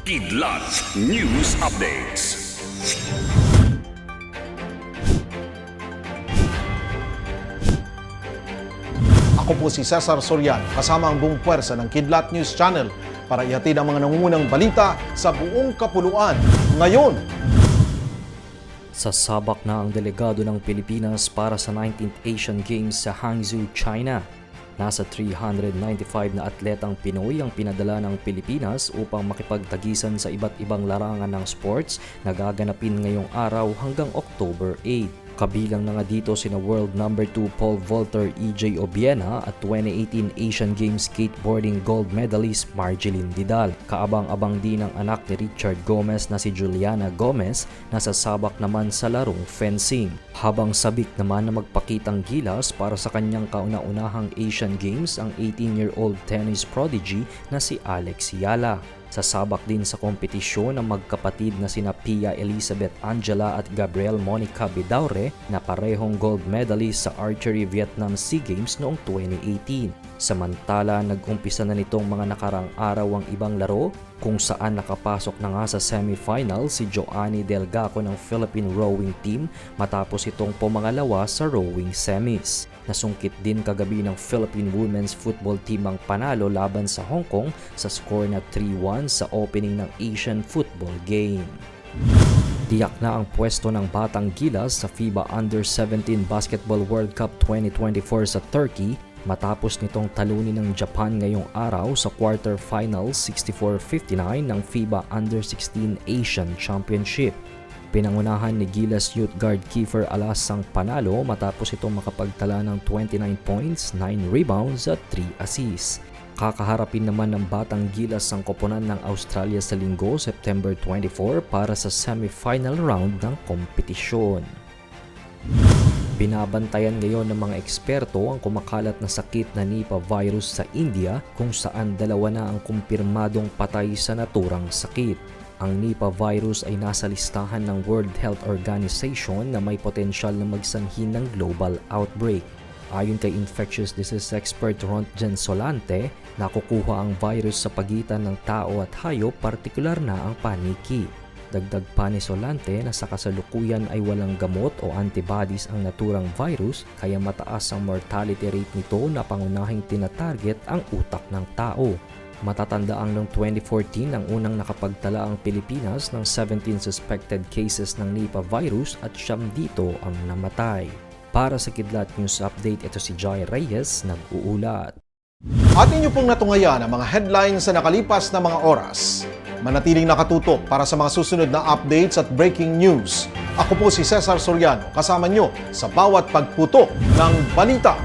Kidlat News Updates. Ako po si Cesar Soriano, kasama ang buong puwersa ng Kidlat News Channel para ihatid ang mga nangungunang balita sa buong kapuluan. Ngayon, Sasabak na ang delegado ng Pilipinas para sa 19th Asian Games sa Hangzhou, China. Nasa 395 na atletang Pinoy ang pinadala ng Pilipinas upang makipagtagisan sa iba't ibang larangan ng sports na gaganapin ngayong araw hanggang October 8. Kabilang na nga dito sina world number 2 Paul Volter EJ Obiena at 2018 Asian Games skateboarding gold medalist Marjeline Vidal. Kaabang-abang din ang anak ni Richard Gomez na si Juliana Gomez na sasabak naman sa larong fencing. Habang sabik naman na magpakitang gilas para sa kanyang kauna-unahang Asian Games ang 18-year-old tennis prodigy na si Alex Yala. Sasabak din sa kompetisyon ang magkapatid na sina Pia Elizabeth Angela at Gabriel Monica Bidaure na parehong gold medalist sa Archery Vietnam SEA Games noong 2018. Samantala, nag-umpisa na nitong mga nakarang araw ang ibang laro kung saan nakapasok na nga sa semifinal si Joanny Delgaco ng Philippine Rowing Team matapos itong pumangalawa sa rowing semis. Nasungkit din kagabi ng Philippine Women's Football Team ang panalo laban sa Hong Kong sa score na 3-1 sa opening ng Asian Football Game. Tiyak na ang pwesto ng Batang Gilas sa FIBA Under-17 Basketball World Cup 2024 sa Turkey matapos nitong talunin ng Japan ngayong araw sa quarterfinals 64-59 ng FIBA Under-16 Asian Championship. Pinangunahan ni Gilas Youth Guard Kiefer Alas ang panalo matapos itong makapagtala ng 29 points, 9 rebounds at 3 assists. Kakaharapin naman ng Batang Gilas ang koponan ng Australia sa linggo, September 24 para sa semifinal round ng kompetisyon. Binabantayan ngayon ng mga eksperto ang kumakalat na sakit na Nipah virus sa India kung saan dalawa na ang kumpirmadong patay sa naturang sakit. Ang Nipah virus ay nasa listahan ng World Health Organization na may potensyal na magsanhi ng global outbreak. Ayon kay infectious disease expert Rontgen Solante, nakukuha ang virus sa pagitan ng tao at hayop, partikular na ang paniki. Dagdag pa ni Solante na sa kasalukuyan ay walang gamot o antibodies ang naturang virus kaya mataas ang mortality rate nito na pangunahing tinatarget ang utak ng tao. Matatanda ang noong 2014 ang unang nakapagtala ang Pilipinas ng 17 suspected cases ng Nipah virus at siyam dito ang namatay. Para sa Kidlat News Update, ito si Jai Reyes, nag-uulat. at inyo pong natungayan ang mga headlines sa nakalipas na mga oras. Manatiling nakatutok para sa mga susunod na updates at breaking news. Ako po si Cesar Soriano, kasama nyo sa bawat pagputok ng balita.